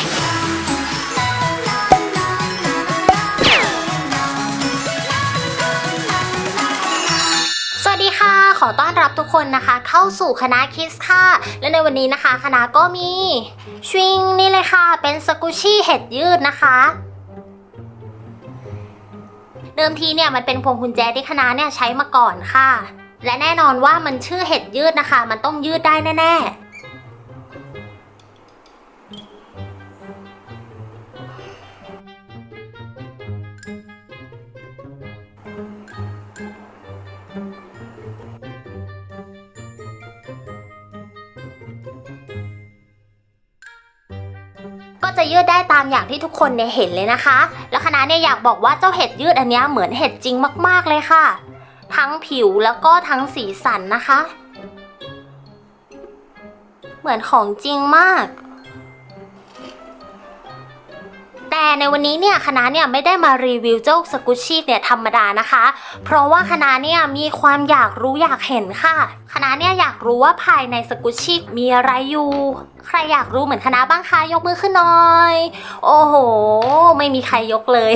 สวัสดีค่ะ ขอต้อนรับทุกคนนะคะ เข้าสู่คณะคิสค่ะ และในวันนี้นะคะ คณะก็มีชวิงนี่เลยค่ะ เป็นสกุชี่เห็ดยืดนะคะเดิมทีเนี่ยมันเป็นพวงกุญแจที่คณะเนี่ยใช้มาก่อนค่ะ และแน่นอนว่ามันชื่อเห็ดยืดนะคะ มันต้องยืดได้แน่ๆ ก็จะยืดได้ตามอย่างที่ทุกคนเนี่ยเห็นเลยนะคะ แล้วคณะเนี่ยอยากบอกว่าเจ้าเห็ดยืดอันนี้เหมือนเห็ดจริงมากๆเลยค่ะ ทั้งผิวแล้วก็ทั้งสีสันนะคะ เหมือนของจริงมาก แต่ในวันนี้เนี่ยคณะเนี่ยไม่ได้มารีวิวเจ้าสกุชชี่เนี่ยธรรมดานะคะ เพราะว่าคณะเนี่ยมีความอยากรู้อยากเห็นค่ะ คณะเนี่ยอยากรู้ว่าภายในสกุชชี่มีอะไรอยู่ ใครอยากรู้เหมือนคณะบ้างคะยกมือขึ้นหน่อย โอ้โห ไม่มีใครยกเลย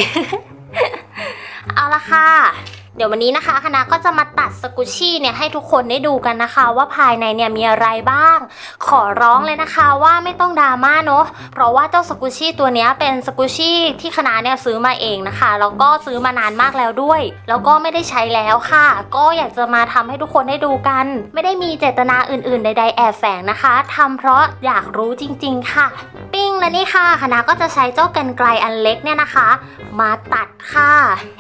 เอาละค่ะ เดี๋ยววันนี้นะคะคณะก็จะมาตัดสกุชี่เนี่ยให้ทุกคนได้ดูกันนะคะ ว่าภายในเนี่ยมีอะไรบ้าง ขอร้องเลยนะคะว่าไม่ต้องดราม่าเนอะเพราะว่าเจ้าสกุชี่ตัวนี้เป็นสกุชี่ที่คณะเนี่ยซื้อมาเองนะคะแล้วก็ซื้อมานานมากแล้วด้วย แล้วก็ไม่ได้ใช้แล้วค่ะ ก็อยากจะมาทำให้ทุกคนได้ดูกัน ไม่ได้มีเจตนาอื่น ๆ ใดๆแอบแฝงนะคะทำเพราะอยากรู้จริง ๆ ค่ะ ปิ้งและนี่ค่ะคณะก็จะใช้เจ้ากันไกลอันเล็กเนี่ยนะคะ มาตัดค่ะ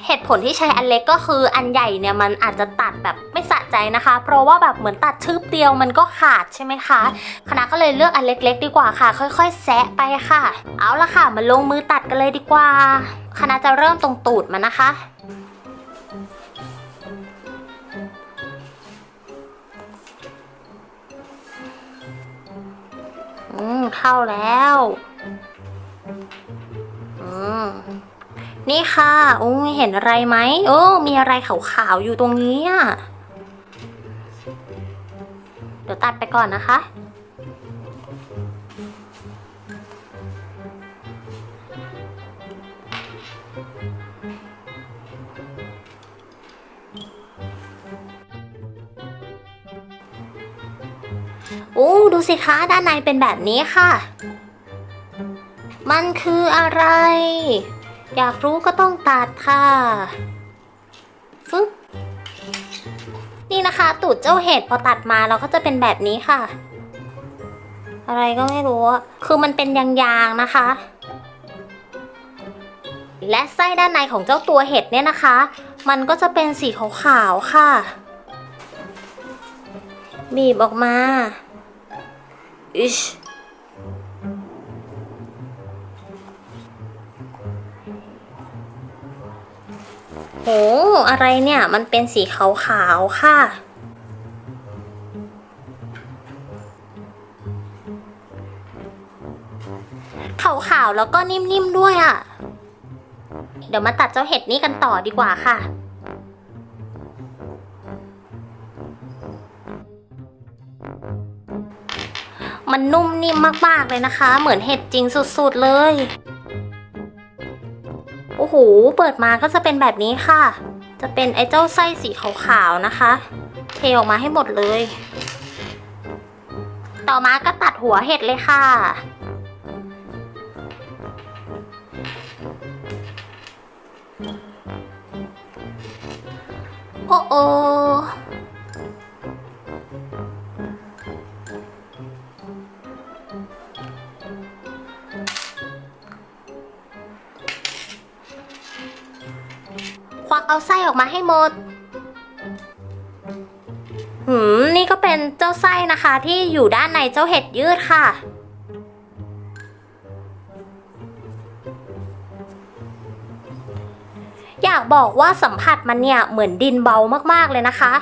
เหตุผลที่ใช้อันเล็กก็คืออันใหญ่เนี่ยมันอาจจะตัดแบบไม่สะใจนะคะ เพราะว่าแบบเหมือนตัดชืบเดียวมันก็ขาดใช่ไหมคะคณะก็เลยเลือกอันเล็ก ๆ ดีกว่าค่ะ ค่อย ๆ แซะไปค่ะ เอาละค่ะมาลงมือตัดกันเลยดีกว่าคณะจะเริ่มตรงตูดมันนะคะ อืมเข้าแล้วอืมนี่ค่ะโอ้งเห็นอะไรไหมโอ้มีอะไรขาวๆอยู่ตรงนี้อะเดี๋ยวตัดไปก่อนนะคะ ดูสิคะด้านในเป็นแบบนี้ค่ะ มันคืออะไร อยากรู้ก็ต้องตัดค่ะฟึบนี่นะคะ ตูดเจ้าเห็ดพอตัดมาเราก็จะเป็นแบบนี้ค่ะ อะไรก็ไม่รู้ คือมันเป็นยางๆนะคะ และไส้ด้านในของเจ้าตัวเห็ดเนี่ยนะคะ มันก็จะเป็นสีขาวๆค่ะ บีบออกมา อิชโห อะไรเนี่ย มันเป็นสีขาวๆ ค่ะ ขาวๆ แล้วก็นิ่มๆ ด้วยอะ่ะ เดี๋ยวมาตัดเจ้าเห็ดนี้กันต่อดีกว่าค่ะ มันนุ่มนิ่มมากๆเลยนะคะ เหมือนเห็ดจริงสุดๆเลย โอ้โห เปิดมาก็จะเป็นแบบนี้ค่ะ จะเป็นไอ้เจ้าไส้สีขาวๆนะคะ เทออกมาให้หมดเลย ต่อมาก็ตัดหัวเห็ดเลยค่ะ โอ้โอ เอาไส้ออกมาให้หมด หืม นี่ก็เป็นเจ้าไส้นะคะ ที่อยู่ด้านในเจ้าเห็ดยืดค่ะ อยากบอกว่าสัมผัสมันเนี่ยเหมือนดินเบามากๆเลยนะคะ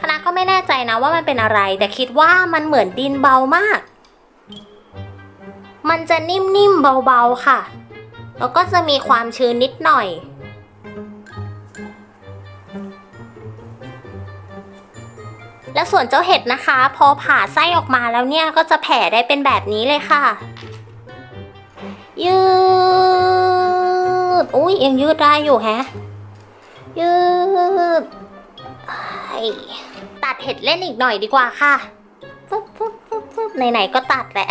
คณะก็ไม่แน่ใจนะว่ามันเป็นอะไร แต่คิดว่ามันเหมือนดินเบามาก มันจะนิ่มๆเบาๆค่ะ แล้วก็จะมีความชื้นนิดหน่อย และส่วนเจ้าเห็ดนะคะ พอผ่าไส้ออกมาแล้วเนี่ยก็จะแผ่ได้เป็นแบบนี้เลยค่ะ ยืดอุ้ยยังยืดได้อยู่แฮะ ยืดไอ้ตัดเห็ดเล่นอีกหน่อยดีกว่าค่ะฟึบฟึบฟึบฟึบไหนๆก็ตัดแหละ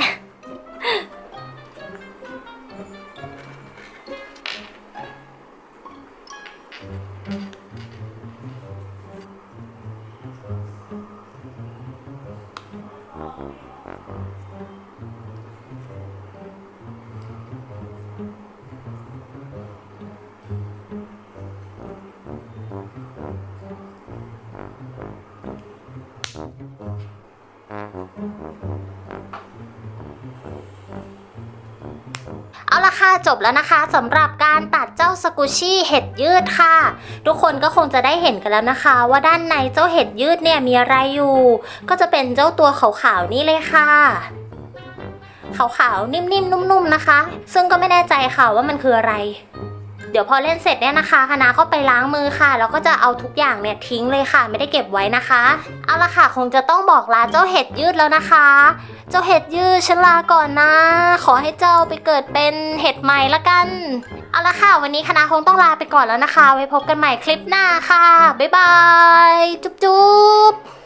ละค่ะจบแล้วนะคะสำหรับการตัดเจ้าสกุชชี่เห็ดยืดค่ะ ทุกคนก็คงจะได้เห็นกันแล้วนะคะ ว่าด้านในเจ้าเห็ดยืดเนี่ยมีอะไรอยู่ ก็จะเป็นเจ้าตัวขาวๆนี่เลยค่ะขาวๆนิ่มๆนุ่มๆนะคะ ซึ่งก็ไม่แน่ใจค่ะว่ามันคืออะไร เดี๋ยวพอเล่นเสร็จเนี่ยนะคะคณะก็ไปล้างมือค่ะแล้วก็จะเอาทุกอย่างเนี่ยทิ้งเลยค่ะ ไม่ได้เก็บไว้นะคะ เอาละค่ะคงจะต้องบอกลาเจ้าเห็ดยืดแล้วนะคะ เจ้าเห็ดยืดฉันลาก่อนนะ ขอให้เจ้าไปเกิดเป็นเห็ดใหม่ละกัน เอาละค่ะ วันนี้คณะคงต้องลาไปก่อนแล้วนะคะ ไว้พบกันใหม่คลิปหน้าค่ะบ๊ายบายจุ๊บจุ๊บ